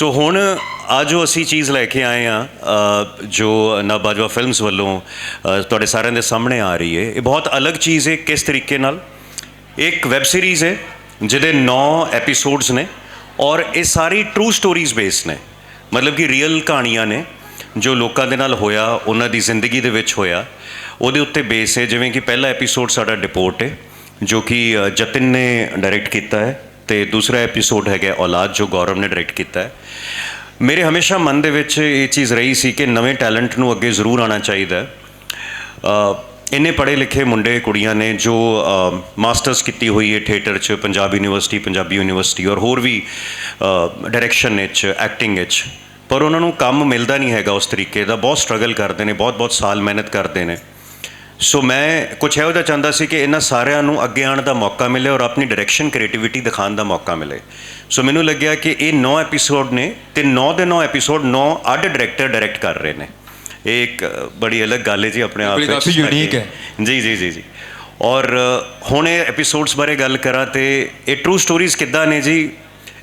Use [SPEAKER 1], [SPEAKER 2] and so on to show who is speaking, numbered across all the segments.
[SPEAKER 1] ਸੋ ਹੁਣ ਅੱਜ ਜੋ ਅਸੀਂ ਚੀਜ਼ ਲੈ ਕੇ ਆਏ ਆ ਜੋ ਨਵ ਫਿਲਮਸ ਵੱਲੋਂ ਤੁਹਾਡੇ ਸਾਰਿਆਂ ਦੇ ਸਾਹਮਣੇ ਆ ਰਹੀ ਹੈ, ਇਹ ਬਹੁਤ ਅਲੱਗ ਚੀਜ਼ ਹੈ ਕਿਸ ਤਰੀਕੇ ਨਾਲ? ਇੱਕ ਵੈਬ ਸੀਰੀਜ਼ ਹੈ, ਜਿਹਦੇ 9 ਐਪੀਸੋਡਸ ਨੇ ਔਰ ਇਹ ਸਾਰੀ ਟਰੂ ਸਟੋਰੀਜ਼ ਬੇਸਡ ਨੇ। ਮਤਲਬ ਕਿ ਰੀਅਲ ਕਹਾਣੀਆਂ ਨੇ, ਜੋ ਲੋਕਾਂ ਦੇ ਨਾਲ ਹੋਇਆ, ਉਹਨਾਂ ਦੀ ਜ਼ਿੰਦਗੀ ਦੇ ਵਿੱਚ ਹੋਇਆ। ਉਹਦੇ ਉੱਤੇ ਬੇਸ ਹੈ, ਜਿਵੇਂ ਕਿ ਪਹਿਲਾ ਐਪੀਸੋਡ ਸਾਡਾ ਡਿਪੋਰਟ ਹੈ, ਜੋ ਕਿ ਜਤਿਨ ਨੇ ਡਾਇਰੈਕਟ ਕੀਤਾ ਹੈ। ਤੇ ਦੂਸਰਾ ਐਪੀਸੋਡ ਹੈਗਾ ਔਲਾਦ, ਜੋ ਗੌਰਵ ਨੇ ਡਾਇਰੈਕਟ ਕੀਤਾ ਹੈ। ਮੇਰੇ ਹਮੇਸ਼ਾ ਮਨ ਦੇ ਵਿੱਚ ਇਹ ਚੀਜ਼ ਰਹੀ ਸੀ ਕਿ ਨਵੇਂ ਟੈਲੈਂਟ ਨੂੰ ਅੱਗੇ ਜ਼ਰੂਰ ਆਉਣਾ ਚਾਹੀਦਾ ਇੰਨੇ ਪੜ੍ਹੇ ਲਿਖੇ ਮੁੰਡੇ, ਕੁੜੀਆਂ ਨੇ ਜੋ ਮਾਸਟਰਸ ਕੀਤੀ ਹੋਈ ਹੈ ਥੀਏਟਰ 'ਚ, ਪੰਜਾਬ ਯੂਨੀਵਰਸਿਟੀ ਪੰਜਾਬੀ ਯੂਨੀਵਰਸਿਟੀ ਔਰ ਹੋਰ ਵੀ ਡਾਇਰੈਕਸ਼ਨ ਵਿੱਚ ਐਕਟਿੰਗ ਵਿੱਚ। ਪਰ ਉਹਨਾਂ ਨੂੰ ਕੰਮ ਮਿਲਦਾ ਨਹੀਂ ਹੈਗਾ ਉਸ ਤਰੀਕੇ ਦਾ। ਬਹੁਤ ਸਟਰਗਲ ਕਰਦੇ ਨੇ ਬਹੁਤ ਬਹੁਤ ਸਾਲ ਮਿਹਨਤ ਕਰਦੇ ਨੇ। ਸੋ ਮੈਂ ਕੁਝ ਇਹੋ ਜਿਹਾ ਚਾਹੁੰਦਾ ਸੀ ਕਿ ਇਹਨਾਂ ਸਾਰਿਆਂ ਨੂੰ ਅੱਗੇ ਆਉਣ ਦਾ ਮੌਕਾ ਮਿਲੇ ਔਰ ਆਪਣੀ ਡਾਇਰੈਕਸ਼ਨ ਕ੍ਰੀਏਟੀਵਿਟੀ ਦਿਖਾਉਣ ਦਾ ਮੌਕਾ ਮਿਲੇ। ਸੋ ਮੈਨੂੰ ਲੱਗਿਆ ਕਿ ਇਹ 9 ਐਪੀਸੋਡ ਨੇ ਤੇ 9 ਦੇ 9 ਐਪੀਸੋਡ 9 ਅੱਡ ਡਾਇਰੈਕਟਰ ਡਾਇਰੈਕਟ ਕਰ ਰਹੇ ਨੇ। ਇਹ ਇੱਕ ਬੜੀ ਅਲੱਗ ਗੱਲ ਹੈ ਜੀ ਆਪਣੇ ਆਪ ਵਿੱਚ।
[SPEAKER 2] ਕਾਫੀ unique ਹੈ।
[SPEAKER 1] ਜੀ ਜੀ ਜੀ ਜੀ। ਔਰ ਹੁਣ ਇਹ ਐਪੀਸੋਡਸ ਬਾਰੇ ਗੱਲ ਕਰਾਂ ਤੇ ਇਹ ਟਰੂ ਸਟੋਰੀਜ਼ ਕਿੱਦਾਂ ਨੇ ਜੀ?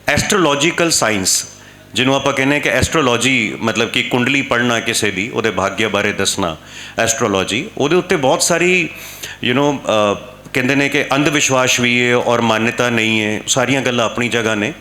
[SPEAKER 1] ਐਸਟ੍ਰੋਲੋਜੀਕਲ ਸਾਇੰਸ ਜਿਹਨੂੰ ਆਪਾਂ ਕਹਿੰਦੇ ਹਾਂ ਕਿ ਐਸਟ੍ਰੋਲੋਜੀ ਮਤਲਬ ਕਿ ਕੁੰਡਲੀ ਪੜ੍ਹਨਾ ਕਿਸੇ ਦੀ, ਉਹਦੇ ਭਾਗਯ ਬਾਰੇ ਦੱਸਣਾ ਐਸਟ੍ਰੋਲੋਜੀ ਉਹਦੇ ਉੱਤੇ ਬਹੁਤ ਸਾਰੀ ਯੂ نو ਕਹਿੰਦੇ ਨੇ ਕਿ ਅੰਧ ਵਿਸ਼ਵਾਸ ਵੀ ਹੈ ਔਰ ਮਾਨਤਾ ਨਹੀਂ ਹੈ ਸਾਰੀਆਂ ਗੱਲਾਂ ਆਪਣੀ ਜਗ੍ਹਾ ਨੇ।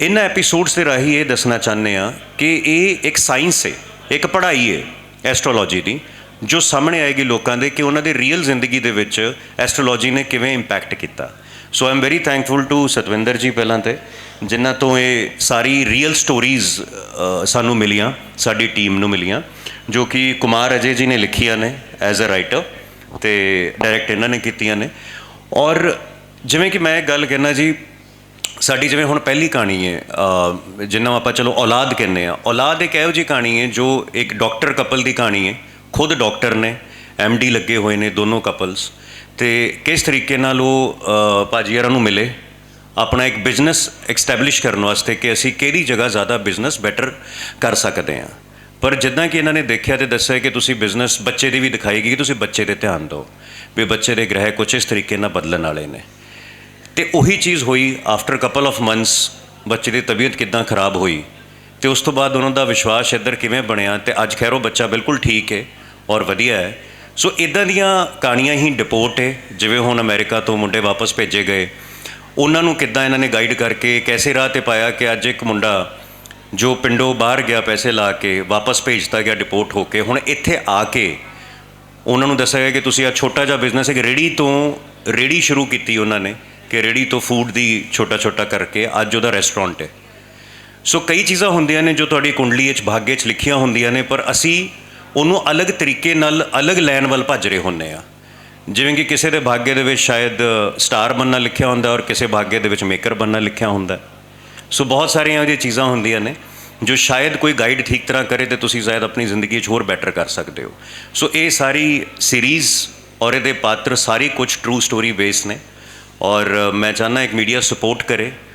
[SPEAKER 1] ਇਹਨਾਂ ਐਪੀਸੋਡਸ ਦੇ ਰਾਹੀਂ ਇਹ ਦੱਸਣਾ ਚਾਹੁੰਦੇ ਆ ਕਿ ਇਹ ਇੱਕ ਸਾਇੰਸ ਹੈ ਇੱਕ ਪੜ੍ਹਾਈ ਹੈ ਐਸਟ੍ਰੋਲੋਜੀ ਦੀ, ਜੋ ਸਾਹਮਣੇ ਆਏਗੀ ਲੋਕਾਂ ਦੇ ਕਿ ਉਹਨਾਂ ਦੇ ਰੀਅਲ ਜ਼ਿੰਦਗੀ ਦੇ ਵਿੱਚ ਐਸਟ੍ਰੋਲੋਜੀ ਨੇ ਕਿਵੇਂ ਇੰਪੈਕਟ ਕੀਤਾ। So I'm very thankful to Satwinder ji ਪਹਿਲਾਂ ਤੇ ਜਿਨ੍ਹਾਂ ਤੋਂ ਇਹ ਸਾਰੀ ਰੀਅਲ ਸਟੋਰੀਜ਼ ਸਾਨੂੰ ਮਿਲੀਆਂ ਸਾਡੀ ਟੀਮ ਨੂੰ ਮਿਲੀਆਂ ਜੋ ਕਿ ਕੁਮਾਰ ਅਜੇ ਜੀ ਨੇ ਲਿਖੀਆਂ ਨੇ ਐਜ਼ ਅ ਰਾਈਟਰ ਤੇ ਡਾਇਰੈਕਟ ਇਹਨਾਂ ਨੇ ਕੀਤੀਆਂ ਨੇ ਔਰ ਜਿਵੇਂ ਕਿ ਮੈਂ ਗੱਲ ਕਹਿਣਾ ਜੀ ਸਾਡੀ ਜਿਵੇਂ ਹੁਣ ਪਹਿਲੀ ਕਹਾਣੀ ਹੈ ਅ, ਜਿਹਨੂੰ ਆਪਾਂ ਚਲੋ ਔਲਾਦ ਕਹਿੰਦੇ ਆ ਔਲਾਦ ਇੱਕ ਇਹੋ ਜਿਹੀ ਕਹਾਣੀ ਹੈ ਜੋ ਇੱਕ ਡਾਕਟਰ ਕਪਲ ਦੀ ਕਹਾਣੀ ਹੈ ਖੁਦ ਡਾਕਟਰ ਨੇ ਡੀ ਲੱਗੇ ਹੋਏ ਨੇ ਦੋਨੋਂ ਕਪਲਸ ਤੇ ਕਿਸ ਤਰੀਕੇ ਨਾਲ ਉਹ ਅ, ਭਾਜੀ ਹਰਾਂ ਨੂੰ ਮਿਲੇ? ਆਪਣਾ ਇੱਕ ਬਿਜ਼ਨਸ ਐਕਸਟੈਬਲਿਸ਼ ਕਰਨ ਵਾਸਤੇ ਕਿ ਅਸੀਂ ਕਿਹੜੀ ਜਗ੍ਹਾ ਜ਼ਿਆਦਾ ਬਿਜ਼ਨਸ ਬੈਟਰ ਕਰ ਸਕਦੇ ਹਾਂ। ਪਰ ਜਿੱਦਾਂ ਕਿ ਇਹਨਾਂ ਨੇ ਦੇਖਿਆ ਤੇ ਦੱਸਿਆ ਕਿ ਤੁਸੀਂ ਬਿਜ਼ਨਸ ਬੱਚੇ ਦੀ ਵੀ ਦਿਖਾਈ ਗਈ ਕਿ ਤੁਸੀਂ ਬੱਚੇ ਤੇ ਧਿਆਨ ਦਿਓ ਵੀ ਬੱਚੇ ਦੇ ਗ੍ਰਹਿ ਕੁਛ ਇਸ ਤਰੀਕੇ ਨਾਲ ਬਦਲਣ ਵਾਲੇ ਨੇ। ਤੇ ਉਹੀ ਚੀਜ਼ ਹੋਈ ਆਫਟਰ ਕਪਲ ਆਫ ਮੰਥਸ ਬੱਚੇ ਦੀ ਤਬੀਅਤ ਕਿਦਾਂ ਖਰਾਬ ਹੋਈ ਤੇ ਉਸ ਤੋਂ ਬਾਅਦ ਉਹਨਾਂ ਦਾ ਵਿਸ਼ਵਾਸ ਇੱਧਰ ਕਿਵੇਂ ਬਣਿਆ ਤੇ ਅੱਜ ਖੈਰ ਉਹ ਬੱਚਾ ਬਿਲਕੁਲ ਠੀਕ ਹੈ ਔਰ ਵਧੀਆ ਹੈ। ਸੋ ਇਦਾਂ ਦੀਆਂ ਕਹਾਣੀਆਂ ਹੀ ਡਿਪੋਰਟ ਹੈ, ਜਿਵੇਂ ਹੁਣ ਅਮਰੀਕਾ ਤੋਂ ਮੁੰਡੇ ਵਾਪਸ ਭੇਜੇ ਗਏ। ਉਹਨਾਂ ਨੂੰ ਕਿੱਦਾਂ ਇਹਨਾਂ ਨੇ ਗਾਈਡ ਕਰਕੇ ਕੈਸੇ ਰਾਹ ਤੇ ਪਾਇਆ ਕਿ ਅੱਜ ਇੱਕ ਮੁੰਡਾ ਜੋ ਪਿੰਡੋਂ ਬਾਹਰ ਗਿਆ ਪੈਸੇ ਲਾ ਕੇ ਵਾਪਸ ਭੇਜਤਾ ਗਿਆ ਡਿਪੋਰਟ ਹੋ ਕੇ, ਹੁਣ ਇੱਥੇ ਆ ਕੇ ਉਹਨਾਂ ਨੂੰ ਦੱਸਿਆ ਗਿਆ ਕਿ ਤੁਸੀਂ ਆ ਛੋਟਾ ਜਿਹਾ ਬਿਜ਼ਨਸ ਇੱਕ ਰੇੜੀ ਤੋਂ ਰੇੜੀ ਸ਼ੁਰੂ ਕੀਤੀ ਉਹਨਾਂ ਨੇ, ਕਿ ਰੇੜੀ ਤੋਂ ਫੂਡ ਦੀ ਛੋਟਾ ਛੋਟਾ ਕਰਕੇ ਅੱਜ ਉਹਦਾ ਰੈਸਟੋਰੈਂਟ ਹੈ। ਸੋ ਕਈ ਚੀਜ਼ਾਂ ਹੁੰਦੀਆਂ ਨੇ ਜੋ ਤੁਹਾਡੀ ਕੁੰਡਲੀ ਵਿੱਚ ਭਾਗਯ 'ਚ ਲਿਖੀਆਂ ਹੁੰਦੀਆਂ ਨੇ, ਪਰ ਅਸੀਂ ਉਹਨੂੰ ਅਲੱਗ ਤਰੀਕੇ ਨਾਲ ਅਲੱਗ ਲੈਣ ਵੱਲ ਭੱਜ ਰਹੇ ਹੁੰਨੇ ਆ। ਜਿਵੇਂ ਕਿ ਕਿਸੇ ਦੇ ਭਾਗੇ ਦੇ ਵਿੱਚ ਸ਼ਾਇਦ ਸਟਾਰ ਬੰਨਾ ਲਿਖਿਆ ਹੁੰਦਾ ਔਰ ਕਿਸੇ ਭਾਗਯ ਦੇ ਵਿੱਚ ਮੇਕਰ ਬੰਨਾ ਲਿਖਿਆ ਹੁੰਦਾ। ਸੋ ਬਹੁਤ ਸਾਰੀਆਂ ਇਹੋ ਚੀਜ਼ਾਂ ਹੁੰਦੀਆਂ ਨੇ, ਜੋ ਸ਼ਾਇਦ ਕੋਈ ਗਾਈਡ ਠੀਕ ਤਰ੍ਹਾਂ ਕਰੇ ਤੇ ਤੁਸੀਂ ਸ਼ਾਇਦ ਆਪਣੀ ਜ਼ਿੰਦਗੀ 'ਚ ਹੋਰ ਬੈਟਰ ਕਰ ਸਕਦੇ ਹੋ। ਸੋ ਇਹ ਸਾਰੀ ਸੀਰੀਜ਼ ਔਰ ਇਹਦੇ ਪਾਤਰ ਸਾਰੀ ਕੁਝ ਟਰੂ ਸਟੋਰੀ ਬੇਸ ਨੇ ਔਰ ਮੈਂ ਚਾਹੁੰਦਾ ਇੱਕ ਮੀਡੀਆ ਸਪੋਰਟ ਕਰੇ।